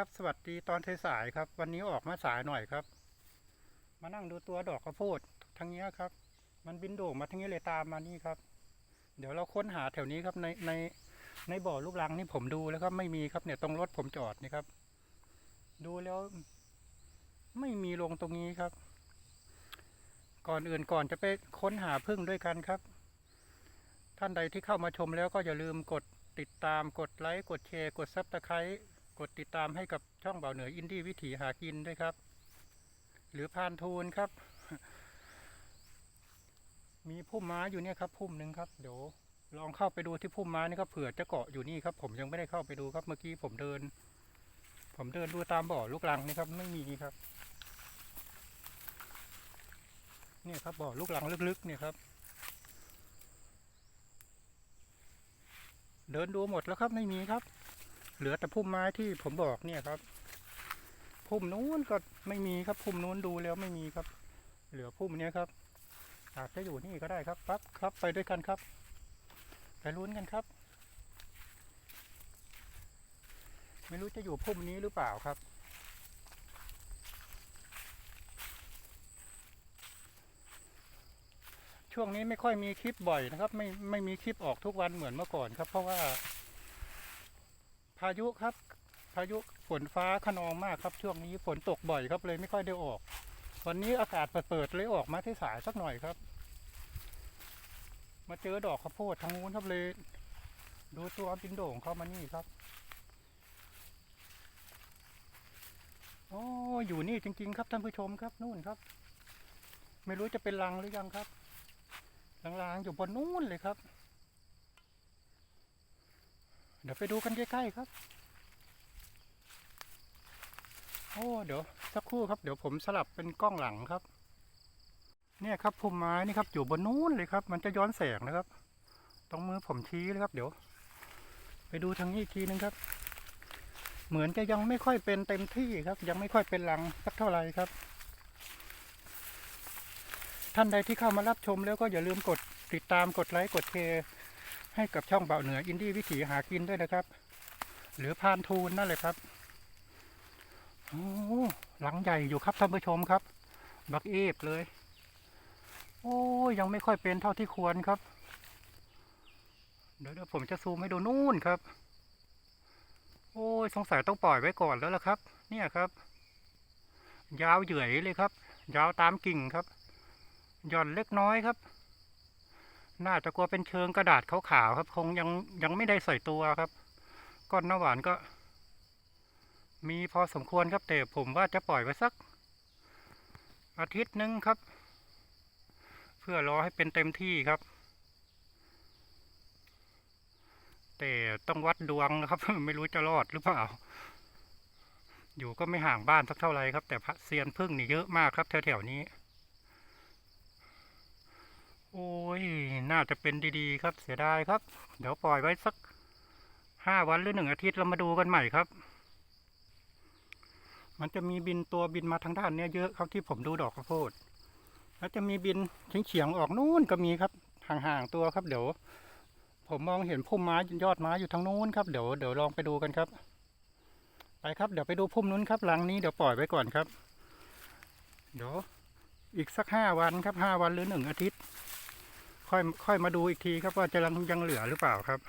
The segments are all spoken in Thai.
ครับ สวัสดีตอนสายๆครับ วันนี้ออกมาสายหน่อยครับ มานั่งดูตัวดอกข้าวโพดทางนี้ครับ มันบินโด่งมาทางนี้เลยตามมานี่ครับ เดี๋ยวเราค้นหาแถวนี้ครับในในในบ่อลูกรังนี่ผมดูแล้วครับไม่มีครับเนี่ยตรงรถผมจอดนี่ครับ ดูแล้ว ไม่มีลงตรงนี้ครับ ก่อนอื่นก่อนจะไปค้นหาพึ่งด้วยกันครับ ท่านใดที่เข้ามาชมแล้วก็อย่าลืมกดติดตามกดไลค์กดแชร์กดซับสไครต์ กดติดตามให้กับช่องเบาเหนืออินดี้วิถีหากินด้วยครับ หรือพานทูนครับ มีพุ่มไม้อยู่เนี่ยครับพุ่มหนึ่งครับเดี๋ยวลองเข้าไปดูที่พุ่มไม้นี่ครับเผื่อจะเกาะอยู่นี่ครับ ผมยังไม่ได้เข้าไปดูครับเมื่อกี้ผมเดิน ผมเดินดูตามบ่อลูกรังนี่ครับไม่มีครับเนี่ยครับบ่อลูกรังลึกๆเนี่ยครับ เดินดูหมดแล้วครับไม่มีครับ เหลือแต่พุ่มไม้ที่ผมบอกเนี่ยครับ พุ่มนู้นก็ไม่มีครับพุ่มนู้นดูแล้วไม่มีครับ เหลือพุ่มเนี้ยครับ อาจจะอยู่นี่ก็ได้ครับปั๊บครับไปด้วยกันครับ ไปลุ้นกันครับ ไม่รู้จะอยู่พุ่มนี้หรือเปล่าครับช่วงนี้ไม่ค่อยมีคลิปบ่อยนะครับ ไม่ไม่มีคลิปออกทุกวันเหมือนเมื่อก่อนครับ เพราะว่า พายุครับ พายุฝนฟ้าขนองมากครับ ช่วงนี้ฝนตกบ่อยครับเลยไม่ค่อยได้ออก วันนี้อากาศเปิดๆเลยออกมาที่สายสักหน่อยครับ มาเจอดอกข้าวโพดทางนู้นครับเลยดูตัวบินโด่งเข้ามานี่ครับโอ้อยู่นี่จริง ๆ ครับท่านผู้ชมครับนู่นครับ ไม่รู้จะเป็นรังหรือยังครับลางๆอยู่บนนู้นเลยครับ เดี๋ยวไปดูกันใกล้ๆครับ โอ้เดี๋ยวสักครู่ครับ เดี๋ยวผมสลับเป็นกล้องหลังครับ เนี่ยครับพุ่มไม้นี่ครับอยู่บนนู้นเลยครับ มันจะย้อนแสงนะครับ ตรงมือผมชี้เลยครับ เดี๋ยว ไปดูทางนี้อีกทีนึงครับ เหมือนจะยังไม่ค่อยเป็นเต็มที่ครับ ยังไม่ค่อยเป็นรังสักเท่าไหร่ครับ ท่านใดที่เข้ามารับชมแล้วก็อย่าลืมกดติดตามกดไลค์กดแชร์ ให้กับช่องเบาเหนืออินดี้วิถีหากินด้วยนะครับ หรือพานทูนนั่นเลยครับโอ้หลังใหญ่อยู่ครับท่านผู้ชมครับ บักเอฟเลย โอ้ยังไม่ค่อยเป็นเท่าที่ควรครับเดี๋ยวเดี๋ยวผมจะซูมให้ดูนู่นครับ โอ้ยสงสัยต้องปล่อยไว้ก่อนแล้วล่ะครับ เนี่ยครับ ยาวเหยื่อยเลยครับ ยาวตามกิ่งครับ หย่อนเล็กน้อยครับ น่าจะกลัวเป็นเชิงกระดาษขาวๆครับ คงยังยังไม่ได้ใส่ตัวครับก้อนน้ำหวานก็ มีพอสมควรครับแต่ผมว่าจะปล่อยไว้สัก อาทิตย์หนึ่งครับ เพื่อรอให้เป็นเต็มที่ครับ แต่ต้องวัดดวงนะครับ ไม่รู้จะรอดหรือเปล่า อยู่ก็ไม่ห่างบ้านสักเท่าไหร่ครับ แต่พระเซียนพึ่งนี่เยอะมากครับแถวๆนี้ โอ้ย น่าจะเป็นดีๆ ครับ เสียดายครับ เดี๋ยวปล่อยไว้สักห้าวันหรือหนึ่งอาทิตย์เรามาดูกันใหม่ครับ มันจะมีบินตัวบินมาทางด้านเนี้ยเยอะครับที่ผมดูดอกข้าวโพด แล้วจะมีบินเฉียงๆออกนู่นก็มีครับ ห่างๆตัวครับ เดี๋ยว ผมมองเห็นพุ่มไม้ยอดไม้อยู่ทางนู้นครับ เดี๋ยวเดี๋ยวลองไปดูกันครับ ไปครับ เดี๋ยวไปดูพุ่มนู้นครับหลังนี้เดี๋ยวปล่อยไว้ก่อนครับ เดี๋ยวอีกสักห้าวันครับห้าวันหรือหนึ่งอาทิตย์ ค่อยค่อยมาดูอีกทีครับว่าจะยังยังเหลือหรือเปล่าครับ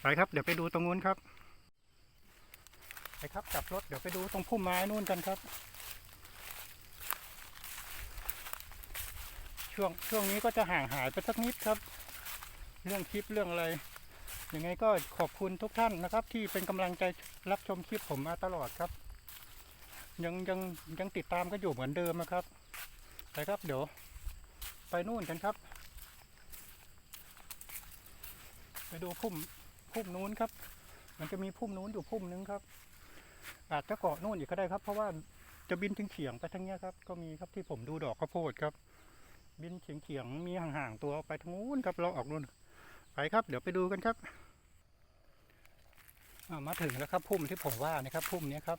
ไปครับ เดี๋ยวไปดูตรงนู้นครับ ไปครับกลับรถเดี๋ยวไปดูตรงพุ่มไม้นู่นกันครับ ช่วงช่วงนี้ก็จะห่างหายไปสักนิดครับ เรื่องคลิปเรื่องอะไรยังไงก็ขอบคุณทุกท่านนะครับ ที่เป็นกำลังใจรับชมคลิปผมมาตลอดครับ ยังยังยังติดตามก็อยู่เหมือนเดิมนะครับไปครับเดี๋ยวไปนู่นกันครับ ไปดูพุ่มพุ่มนู้นครับ มันจะมีพุ่มนู้นอยู่พุ่มนึงครับ อาจจะเกาะนู่นอีกก็ได้ครับ เพราะว่าจะบินถึงเฉียงไปทางเนี้ยครับ ก็มีครับที่ผมดูดอกข้าวโพดครับ บินเฉียงๆมีห่างๆตัวไปทางนู้นครับเราออกนู่นไปครับ เดี๋ยวไปดูกันครับมาถึงแล้วครับพุ่มที่ผมว่านะครับพุ่มนี้ครับ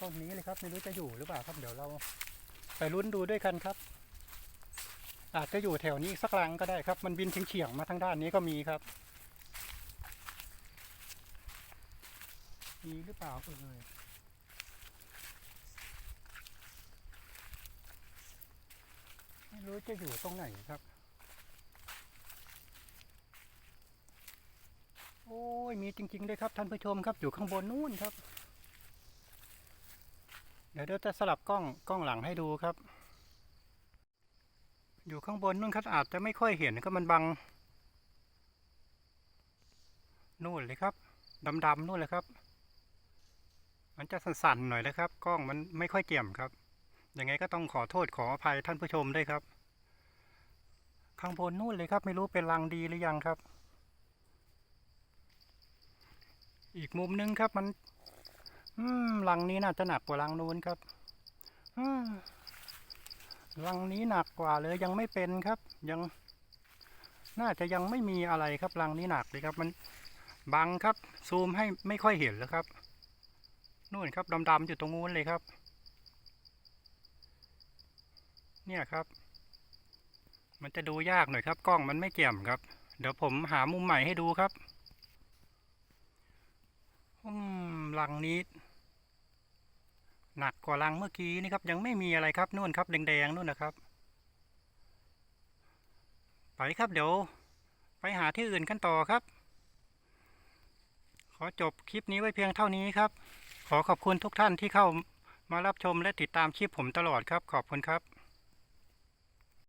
ต้นนี้เลยครับไม่รู้จะอยู่หรือเปล่าครับ เดี๋ยวเราไปลุ้นดูด้วยกันครับ อาจจะอยู่แถวนี้สักลังก็ได้ครับ มันบินเฉียงๆมาทางด้านนี้ก็มีครับ มีหรือเปล่าเอ่ยไม่รู้จะอยู่ตรงไหนครับ โอ้ยมีจริงๆด้วยครับท่านผู้ชมครับอยู่ข้างบนนู่นครับ เดี๋ยวเดี๋ยวจะสลับกล้องกล้องหลังให้ดูครับ อยู่ข้างบนนู่นครับอาจจะไม่ค่อยเห็นก็มันบัง นู่นเลยครับดำๆนู่นเลยครับ มันจะสั่นๆหน่อยนะครับ กล้องมันไม่ค่อยเกี่ยมครับ ยังไงก็ต้องขอโทษขออภัยท่านผู้ชมด้วยครับ ข้างบนนู่นเลยครับ ไม่รู้เป็นรังดีหรือยังครับ อีกมุมนึงครับมัน อืมรังนี้น่าจะหนักกว่ารังนู้นครับ อืม รังนี้หนักกว่าเลยยังไม่เป็นครับ ยัง น่าจะยังไม่มีอะไรครับรังนี้หนักเลยครับมันบังครับ ซูมให้ไม่ค่อยเห็นแล้วครับนู่นครับดำๆอยู่ตรงนู้นเลยครับ เนี่ยครับ มันจะดูยากหน่อยครับ กล้องมันไม่เกี่ยมครับ เดี๋ยวผมหามุมใหม่ให้ดูครับอืมรังนี้ หนักกว่าลังเมื่อกี้นี่ครับ ยังไม่มีอะไรครับนู่นครับแดงๆนู่นนะครับ ไปครับเดี๋ยว ไปหาที่อื่นกันต่อครับ ขอจบคลิปนี้ไว้เพียงเท่านี้ครับ ขอขอบคุณทุกท่านที่เข้ามารับชมและติดตามคลิปผมตลอดครับ ขอบคุณครับ